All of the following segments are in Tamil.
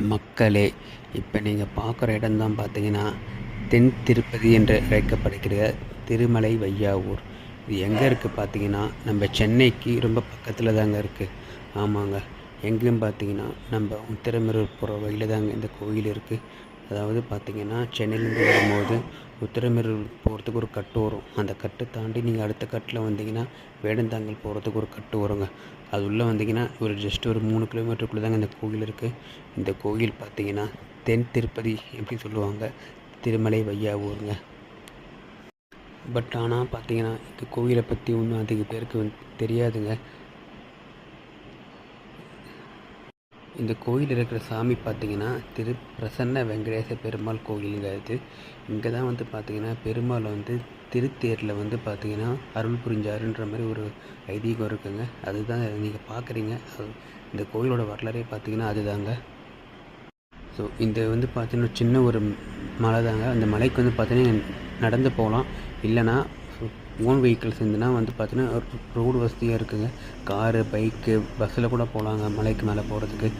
மக்களே இப்போ நீங்கள் பார்க்குற இடம்தான் பார்த்தீங்கன்னா தென் திருப்பதி என்று அழைக்கப்படுகிற திருமலை வையாவூர். இது எங்கே இருக்குது பார்த்தீங்கன்னா நம்ம சென்னைக்கு ரொம்ப பக்கத்தில் தாங்க இருக்குது ஆமாங்க. எங்கேயும் பார்த்தீங்கன்னா நம்ம உத்திரமேரூர் போகிற வழியில் தாங்க இந்த கோயில் இருக்குது அதாவது பார்த்தீங்கன்னா சென்னையிலேருந்து வரும்போது உத்திரமேரூர் போகிறதுக்கு ஒரு கட்டு வரும். அந்த கட்டை தாண்டி நீங்கள் அடுத்த கட்டில் வந்தீங்கன்னா வேடந்தாங்கல் போகிறதுக்கு ஒரு கட்டு வருங்க. அது உள்ளே வந்தீங்கன்னா ஒரு ஜஸ்ட் ஒரு மூணு கிலோமீட்டருக்குள்ளே தாங்க இந்த கோயில் இருக்குது இந்த கோயில் பார்த்தீங்கன்னா தென் திருப்பதி எப்படி சொல்லுவாங்க? திருமலை வையாவூருங்க. பட் ஆனால் பார்த்தீங்கன்னா இந்த கோயிலை பற்றி ஒன்றும் அதிக பேருக்கு வந்து தெரியாதுங்க. இந்த கோயில் இருக்கிற சாமி பார்த்தீங்கன்னா திரு பிரசன்ன வெங்கடேச பெருமாள் கோயிலுங்க இது இங்கே தான் வந்து பார்த்தீங்கன்னா பெருமாள் வந்து திருத்தேரில் வந்து பார்த்தீங்கன்னா அருள் புரிஞ்சாருன்ற மாதிரி ஒரு ஐதீகம் இருக்குங்க. அதுதான் நீங்கள் பார்க்குறீங்க. அது இந்த கோயிலோட வரலாறே பார்த்தீங்கன்னா அதுதாங்க. ஸோ இந்த வந்து பார்த்தீங்கன்னா சின்ன ஒரு மலை தாங்க அந்த மலைக்கு வந்து பார்த்தீங்கன்னா நடந்து போகலாம். இல்லைன்னா ஓன் வெஹிக்கிள்ஸ் இருந்துன்னா வந்து பார்த்தீங்கன்னா ரோடு வசதியாக இருக்குங்க. காரு பைக்கு பஸ்ஸில் கூட போகலாங்க மலைக்கு மேலே போகிறதுக்கு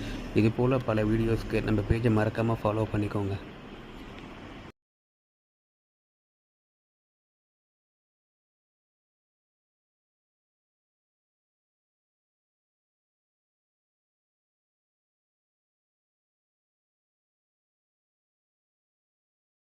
இது போல் பல வீடியோஸ்க்கு நம்ம பேஜை மறக்காமல் ஃபாலோ பண்ணிக்கோங்க.